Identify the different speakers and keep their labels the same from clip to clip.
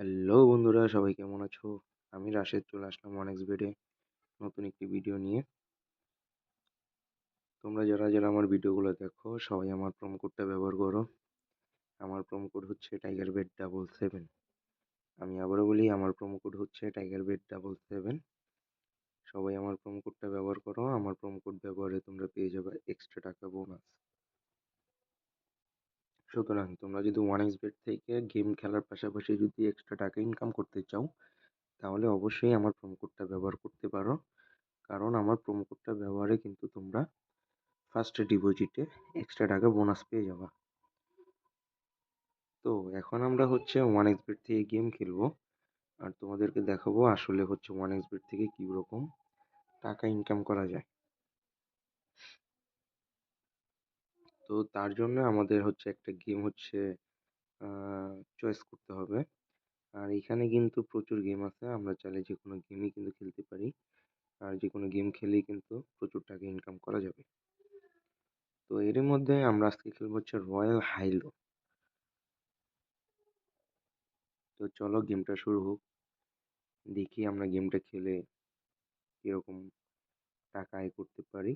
Speaker 1: Hello বন্ধুরা, সবাই কেমন আছো? আমি রাশেদ, চলে আসলাম অনেক্স বেডে নতুন একটি ভিডিও নিয়ে। তোমরা যারা যারা আমার ভিডিওগুলো দেখো, সবাই আমার প্রোম কোডটা ব্যবহার করো। আমার প্রোম কোড হচ্ছে টাইগার বেড ডাবল সেভেন আমি আবারও বলি, আমার প্রোমো কোড হচ্ছে টাইগার বেড ডাবল সেভেন সবাই আমার প্রোমো কোডটা ব্যবহার করো আমার প্রোমো কোড ব্যবহারে তোমরা পেয়ে যাবে এক্সট্রা টাকা বোনাস সুতরাং তোমরা যদি ওয়ান এক্স বেট থেকে গেম খেলার পাশাপাশি যদি এক্সট্রা টাকা ইনকাম করতে চাও, তাহলে অবশ্যই আমার প্রোমো কোডটা ব্যবহার করতে পারো। কারণ আমার প্রোমো কোডটা ব্যবহারে কিন্তু তোমরা ফার্স্ট ডিপোজিটে এক্সট্রা টাকা বোনাস পেয়ে যাবা। তো এখন আমরা হচ্ছে ওয়ান এক্স বেট থেকে গেম খেলব। আর তোমাদেরকে দেখাবো আসলে হচ্ছে ওয়ান এক্স বেট থেকে কী রকম টাকা ইনকাম করা যায়। তো তার জন্য আমাদের হচ্ছে একটা গেম হচ্ছে চয়েস করতে হবে। আর এখানে কিন্তু প্রচুর গেম আছে, আমরা চাইলে যে কোনো গেমই কিন্তু খেলতে পারি। আর যে কোনো গেম খেলেই কিন্তু প্রচুর টাকা ইনকাম করা যাবে। তো এর মধ্যে আমরা আজকে খেলব হচ্ছে রয়্যাল হাইলো তো চলো গেমটা শুরু হোক। দেখি আমরা গেমটা খেলে কীরকম টাকা আয় করতে পারি।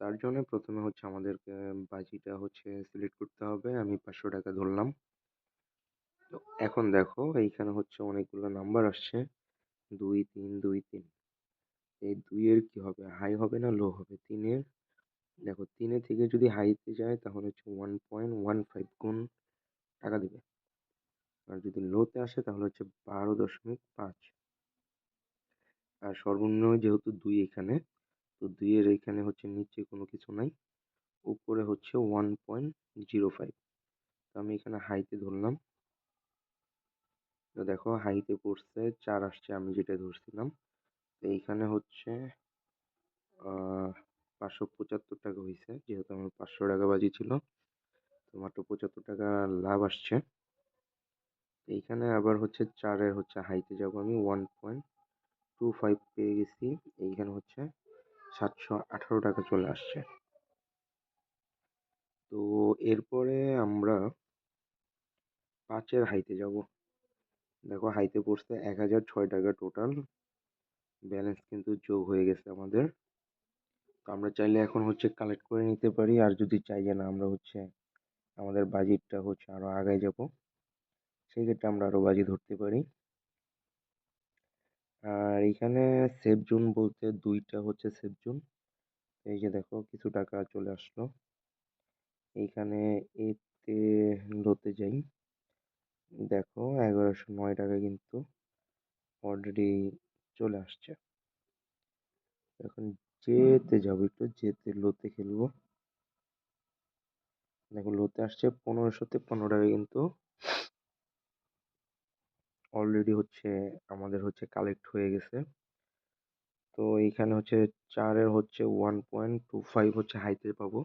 Speaker 1: তার জন্য প্রথমে হচ্ছে আমাদেরকে বাজিটা হচ্ছে সিলেক্ট করতে হবে। আমি পাঁচশো টাকা ধরলাম। তো এখন দেখো, এইখানে হচ্ছে অনেকগুলো নাম্বার আসছে। দুই, তিন দুই, তিন। এই দুইয়ের কি হবে? হাই হবে না লো হবে? তিনের? দেখো, তিনের থেকে যদি হাইতে যায়, তাহলে হচ্ছে ওয়ান পয়েন্ট ওয়ান ফাইভ গুণ টাকা দেবে। আর যদি লোতে আসে, তাহলে হচ্ছে বারো দশমিক পাঁচ। আর সর্বনিম্ন যেহেতু দুই এখানে তো দুইয়ের এখানে হচ্ছে নিচে কোনো কিছু নাই। উপরে হচ্ছে ওয়ান পয়েন্ট জিরো ফাইভ তো আমি এখানে হাইতে ধরলাম। তো দেখো হাইতে পড়ছে, চার আসছে আমি যেটা ধরছিলাম। তো এইখানে হচ্ছে পাঁচশো পঁচাত্তর টাকা হয়েছে যেহেতু আমার পাঁচশো টাকা বাজি ছিল। তো মাত্র পঁচাত্তর টাকা লাভ আসছে। এইখানে আবার হচ্ছে চারের হচ্ছে হাইতে যাব আমি ওয়ান পয়েন্ট টু ফাইভ পেয়ে গেছি। এইখানে হচ্ছে সাতশো আঠারো টাকা চলে আসছে। তো এরপরে আমরা পাঁচের হাইতে যাব। দেখো হাইতে পড়ছে এক হাজার ছয় টাকা টোটাল ব্যালেন্স কিন্তু যোগ হয়ে গেছে আমাদের। তো আমরা চাইলে এখন হচ্ছে কালেক্ট করে নিতে পারি। আর যদি চাই যে না, আমরা হচ্ছে আমাদের বাজেটটা হচ্ছে আরও আগায় যাব। সেক্ষেত্রে আমরা আরও বাজি ধরতে পারি। আর এইখানে সেফ জোন বলতে দুইটা হচ্ছে সেফ জোন। এই যে দেখো, কিছু টাকা চলে আসলো। এইখানে এতে লোতে যাই। দেখো, এগারোশো নয় টাকা কিন্তু অলরেডি চলে আসছে। এখন যেতে যাব, একটু যেতে, লোতে খেলব। দেখো, লোতে আসছে পনেরোশোতে পনেরো টাকা কিন্তু। অলরেডি হচ্ছে, আমাদের হচ্ছে কালেক্ট হয়ে গেছে। তো এইখানে হচ্ছে চারের হচ্ছে ওয়ান পয়েন্ট টু ফাইভ হচ্ছে হাইতে পাবো।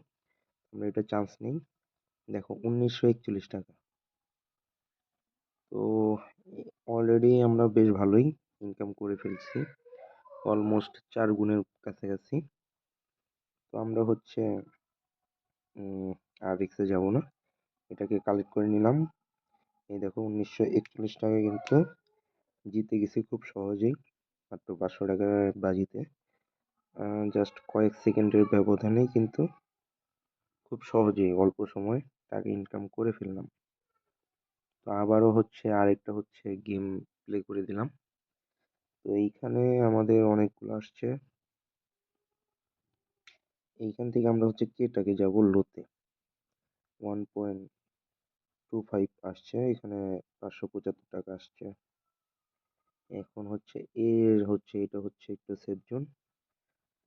Speaker 1: আমরা এটা চান্স নেই। দেখো উনিশশো একচল্লিশ টাকা। তো অলরেডি আমরা বেশ ভালোই ইনকাম করে ফেলছি। অলমোস্ট চার গুণের কাছাকাছি। তো আমরা হচ্ছে আর রিক্সে যাব না। এটাকে কালেক্ট করে নিলাম। এই দেখো উনিশশো একচল্লিশ টাকা কিন্তু জিতে গেছি খুব সহজেই, মাত্র পাঁচশো টাকার বাজিতে। জাস্ট কয়েক সেকেন্ডের ব্যবধানেই কিন্তু খুব সহজেই অল্প সময় টাকা ইনকাম করে ফেললাম। তো আবারও হচ্ছে আরেকটা হচ্ছে গেম প্লে করে দিলাম। তো এইখানে আমাদের অনেকগুলো আসছে। এইখান থেকে আমরা হচ্ছে কেটাকে যাব লোতে ওয়ান পয়েন্ট টু ফাইভ আসছে, এখানে পাঁচশো পঁচাত্তর টাকা আসছে। এখন হচ্ছে এর হচ্ছে, এটা হচ্ছে একটু সেফ জোন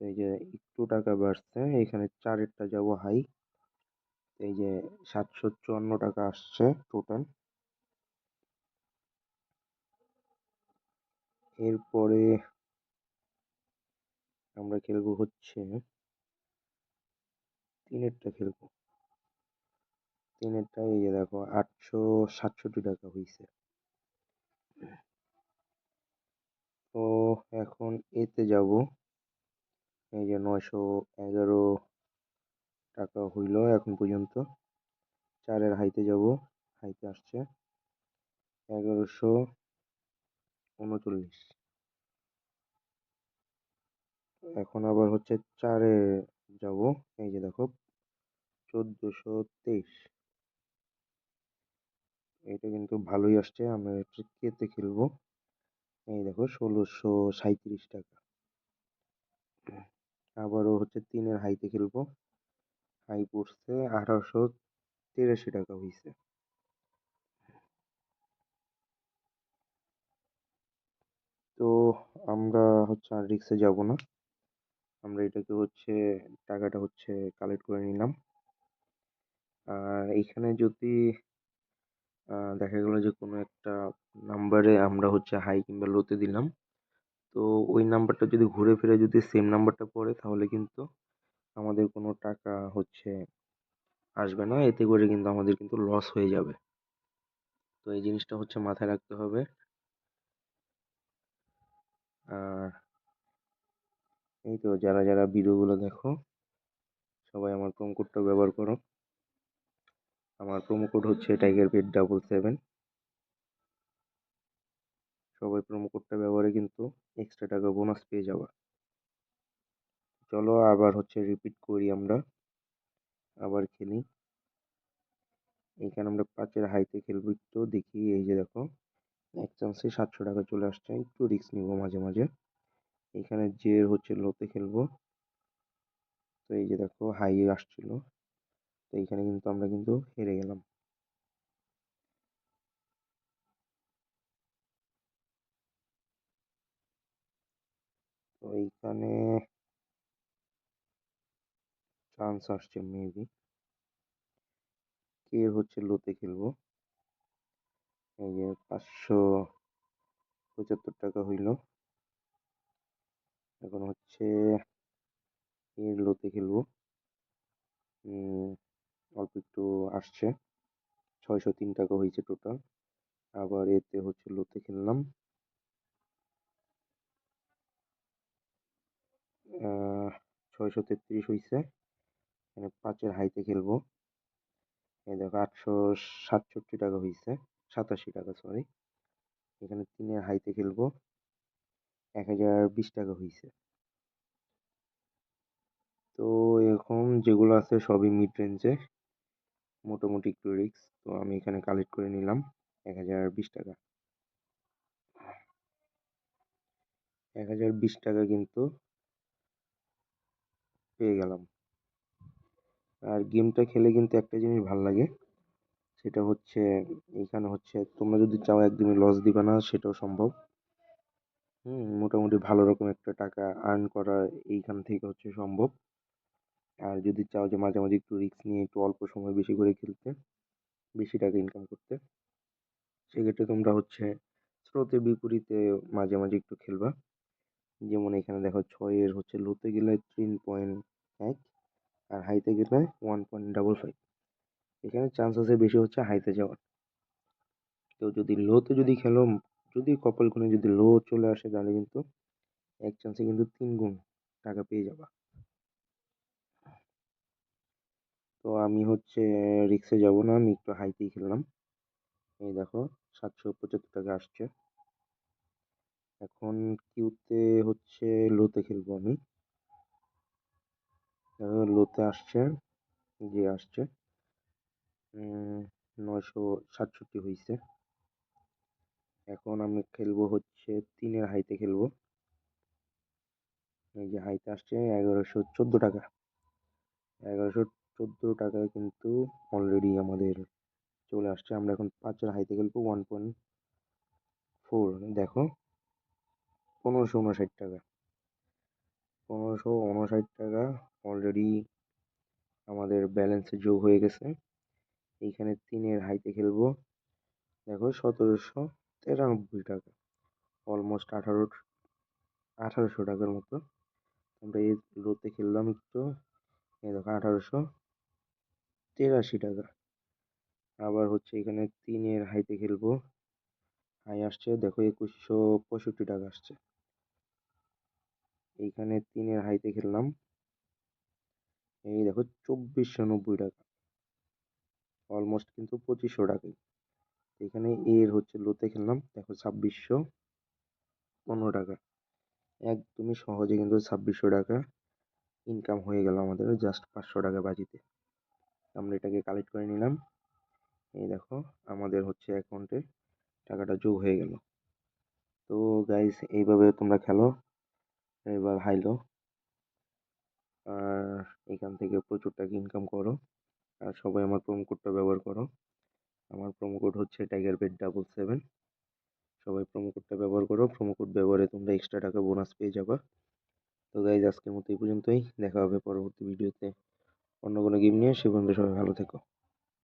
Speaker 1: এই যে একটু টাকা বাড়ছে, এখানে চারেরটা যাব হাই এই যে সাতশো চুয়ান্ন টাকা আসছে টোটাল এরপরে আমরা খেলব হচ্ছে, তিনেরটা খেলব। তিনেরটা এই যে দেখো আটশো সাতষট্টি টাকা হয়েছে তো এখন এতে যাব। এই যে নয়শো এগারো টাকা হইল এখন পর্যন্ত। চারের হাইতে যাব, হাইতে আসছে এগারোশো উনচল্লিশ। এখন আবার হচ্ছে চারে যাব, এই যে দেখো চোদ্দোশো তেইশ। এটা কিন্তু ভালোই আসছে, আমরা একটু কেতে খেলব। এই দেখো, ষোলোশো সাঁইত্রিশ টাকা। আবারও হচ্ছে তিনের হাইতে খেলব। হাই পড়ছে আঠারোশো তিরাশি টাকা হয়েছে তো আমরা হচ্ছে আর রিক্সে যাব না। আমরা এটাকে হচ্ছে টাকাটা হচ্ছে কালেক্ট করে নিলাম। আর এখানে যদি দেখা গেলো যে, কোনো একটা নাম্বারে আমরা হচ্ছে হাই কিংবা লোতে দিলাম। তো ওই নাম্বারটা যদি ঘুরে ফিরে যদি সেম নাম্বারটা পড়ে, তাহলে কিন্তু আমাদের কোনো টাকা হচ্ছে আসবে না। এতে করে কিন্তু আমাদের কিন্তু লস হয়ে যাবে। তো এই জিনিসটা হচ্ছে মাথায় রাখতে হবে। আর এই তো, যারা যারা ভিডিওগুলো দেখো, সবাই আমার প্রোমো কোডটা ব্যবহার করো। আমার প্রোমো কোড হচ্ছে টাইগার পেট ডাবল সেভেন সবাই প্রোমো কোডটা ব্যবহারে কিন্তু এক্সট্রা টাকা বোনাস পেয়ে যাবা। চলো আবার হচ্ছে রিপিট করি আমরা। আবার খেলি। এখানে আমরা পাঁচের হাইতে খেলব একটু, দেখি এই যে দেখো। এক চান্সে সাতশো টাকা চলে আসছে, একটু রিস্ক নিব মাঝে মাঝে। এখানে যে হচ্ছে লোতে খেলব। তো এই যে দেখো হাই আসছিল। এইখানে কিন্তু আমরা কিন্তু হেরে গেলাম। তো এইখানে চান্স আসছে মেবি কে হচ্ছে লোতে খেলব? এই যে পাঁচশো পঁচাত্তর টাকা হইল। এখন হচ্ছে এর লোতে খেলব? অল্প একটু আসছে। ছয়শো তিন টাকা হয়েছে টোটাল আবার এতে হচ্ছে লোতে খেললাম ছয়শো তেত্রিশ হয়েছে এখানে পাঁচের হাইতে খেলব। এই দেখো, আটশো সাতষট্টি টাকা হয়েছে সাতাশি টাকা সরি এখানে তিনের হাইতে খেলব। এক হাজার বিশ টাকা হয়েছে তো এখন যেগুলো আছে সবই মিড রেঞ্জে মোটামুটি একটু রিক্স তো আমি এখানে কালেক্ট করে নিলাম এক হাজার বিশ টাকা। এক হাজার বিশ টাকা কিন্তু পেয়ে গেলাম। আর গেমটা খেলে কিন্তু একটা জিনিস ভালো লাগে, সেটা হচ্ছে এখানে হচ্ছে তোমরা যদি চাও একদমই লস দিবে না, সেটাও সম্ভব। হুম, মোটামুটি ভালো রকম একটা টাকা আর্ন করা এইখান থেকে হচ্ছে সম্ভব। আর যদি চাও যে মাঝে মাঝে একটু রিস্ক নিয়ে একটু অল্প সময় বেশি করে খেলতে, বেশি টাকা ইনকাম করতে, সেক্ষেত্রে তোমরা হচ্ছে স্রোতের বিপরীতে মাঝে মাঝে একটু খেলবা। যেমন এখানে দেখো ছয়ের হচ্ছে লোতে গেলে তিন পয়েন্ট এক আর হাইতে গেলে ওয়ান পয়েন্ট ডাবল ফাইভ এখানে চান্স আছে বেশি হচ্ছে হাইতে যাওয়ার। তো যদি লোতে যদি খেলো, যদি কপাল গুনে যদি লো চলে আসে তাহলে কিন্তু এক চান্সে কিন্তু তিন গুণ টাকা পেয়ে যাবা। তো আমি হচ্ছে রিক্সে যাব না, আমি একটু হাইতেই খেললাম এই দেখো, সাতশো পঁচাত্তর টাকা আসছে। এখন কিউতে হচ্ছে লোতে খেলব আমি। লোতে আসছে, যে আসছে নয়শো সাতষট্টি হয়েছে এখন আমি খেলব হচ্ছে তিনের হাইতে খেলব। এই যে হাইতে আসছে, এগারোশো চোদ্দ টাকা। এগারোশো চোদ্দ টাকায় কিন্তু অলরেডি আমাদের চলে আসছে। আমরা এখন পাঁচের হাইতে খেলব ওয়ান পয়েন্ট ফোর দেখো, পনেরোশো উনষাট টাকা। পনেরোশো উনষাট টাকা অলরেডি আমাদের ব্যালেন্সে যোগ হয়ে গেছে। এইখানে তিনের হাইতে খেলব। দেখো, সতেরোশো তিরানব্বই টাকা। অলমোস্ট আঠারো, আঠারোশো টাকার মতো। আমরা এই লোতে খেললাম একটু। এই দেখো, আঠারোশো তিরাশি টাকা। আবার হচ্ছে এখানে তিনের হাইতে খেলব। হাই আসছে, দেখো একুশশো পঁয়ষট্টি টাকা আসছে। এইখানে তিনের হাইতে খেললাম। এই দেখো চব্বিশশো নব্বই টাকা। অলমোস্ট কিন্তু পঁচিশশো টাকাই। এখানে এর হচ্ছে লোতে খেললাম, দেখো ছাব্বিশশো পনেরো টাকা। একদমই সহজে কিন্তু ছাব্বিশশো টাকা ইনকাম হয়ে গেল আমাদের জাস্ট পাঁচশো টাকা বাজিতে। আমরা এটাকে কালেক্ট করে নিলাম। এই দেখো, আমাদের হচ্ছে অ্যাকাউন্টে টাকাটা যোগ হয়ে গেল। তো গাইস এইভাবে তোমরা খেলো এবার হাইলো। আর এখান থেকে প্রচুর টাকা ইনকাম করো। আর সবাই আমার প্রোমো কোডটা ব্যবহার করো। আমার প্রোমো কোড হচ্ছে টাইগার বেড ডাবল সেভেন সবাই প্রোমো কোডটা ব্যবহার করো। প্রোমো কোড ব্যবহারে তোমরা এক্সট্রা টাকা বোনাস পেয়ে যাবা। তো গাইজ আজকের মতো এই পর্যন্তই। দেখা হবে পরবর্তী ভিডিওতে অন্য কোনো গেম নিয়ে সে পর্যন্ত সবাই ভালো থেকো।